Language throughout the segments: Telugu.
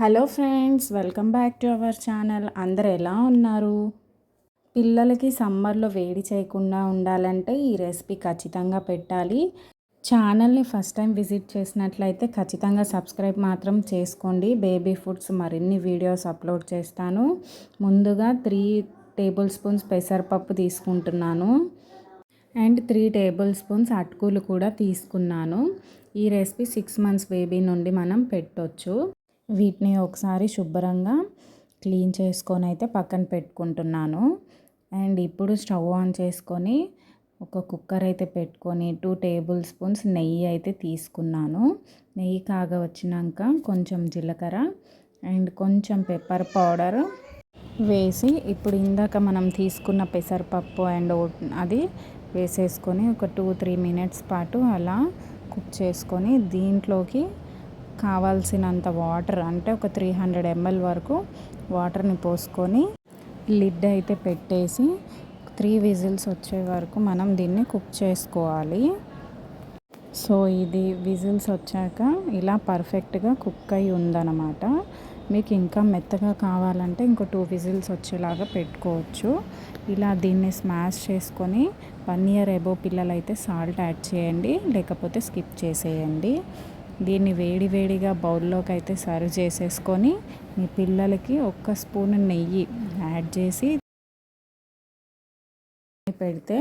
Hello friends welcome back to our channel. అందరు ఎలా ఉన్నారు? పిల్లలకి సమ్మర్లో వేడి చేయకుండా ఉండాలంటే ఈ రెసిపీ ఖచ్చితంగా పెట్టాలి. ఛానల్ని ఫస్ట్ టైం విజిట్ చేసినట్లయితే ఖచ్చితంగా సబ్స్క్రైబ్ మాత్రం చేసుకోండి. బేబీ ఫుడ్స్ మరిన్ని వీడియోస్ అప్లోడ్ చేస్తాను. ముందుగా త్రీ టేబుల్ స్పూన్స్ పెసరపప్పు తీసుకుంటున్నాను. అండ్ త్రీ టేబుల్ స్పూన్స్ అటుకులు కూడా తీసుకున్నాను. ఈ రెసిపీ సిక్స్ మంత్స్ బేబీ నుండి మనం పెట్టొచ్చు. వీటిని ఒకసారి శుభ్రంగా క్లీన్ చేసుకొని అయితే పక్కన పెట్టుకుంటున్నాను. అండ్ ఇప్పుడు స్టవ్ ఆన్ చేసుకొని ఒక కుక్కర్ అయితే పెట్టుకొని టూ టేబుల్ స్పూన్స్ నెయ్యి అయితే తీసుకున్నాను. నెయ్యి కాగా వచ్చినాక కొంచెం జీలకర్ర అండ్ కొంచెం పెప్పర్ పౌడర్ వేసి ఇప్పుడు ఇందాక మనం తీసుకున్న పెసరపప్పు అండ్ అది వేసేసుకొని ఒక టూ త్రీ మినిట్స్ పాటు అలా కుక్ చేసుకొని దీంట్లోకి కావాల్సినంత వాటర్ అంటే ఒక త్రీ హండ్రెడ్ ఎంఎల్ వరకు వాటర్ని పోసుకొని లిడ్ అయితే పెట్టేసి త్రీ విజిల్స్ వచ్చే వరకు మనం దీన్ని కుక్ చేసుకోవాలి. సో ఇది విజిల్స్ వచ్చాక ఇలా పర్ఫెక్ట్గా కుక్ అయి ఉందన్నమాట. మీకు ఇంకా మెత్తగా కావాలంటే ఇంకో టూ విజిల్స్ వచ్చేలాగా పెట్టుకోవచ్చు. ఇలా దీన్ని స్మాష్ చేసుకొని వన్ ఇయర్ ఎబో పిల్లలైతే సాల్ట్ యాడ్ చేయండి లేకపోతే స్కిప్ చేసేయండి. దీన్ని వేడి వేడిగా బౌల్లోకి అయితే సర్వ్ చేసేసుకొని మీ పిల్లలకి ఒక్క స్పూన్ నెయ్యి యాడ్ చేసి పెడితే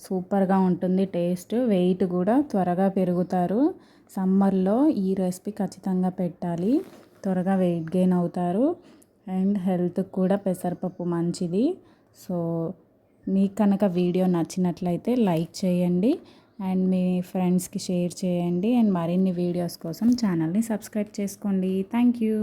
సూపర్గా ఉంటుంది టేస్ట్. వెయిట్ కూడా త్వరగా పెరుగుతారు. సమ్మర్లో ఈ రెసిపీ ఖచ్చితంగా పెట్టాలి. త్వరగా వెయిట్ గెయిన్ అవుతారు. అండ్ హెల్త్కి కూడా పెసరపప్పు మంచిది. సో మీకు కనుక వీడియో నచ్చినట్లయితే లైక్ చేయండి. అండ్ మీ ఫ్రెండ్స్కి షేర్ చేయండి అండ్ మరిన్ని వీడియోస్ కోసం ఛానల్ని సబ్స్క్రైబ్ చేసుకోండి. Thank you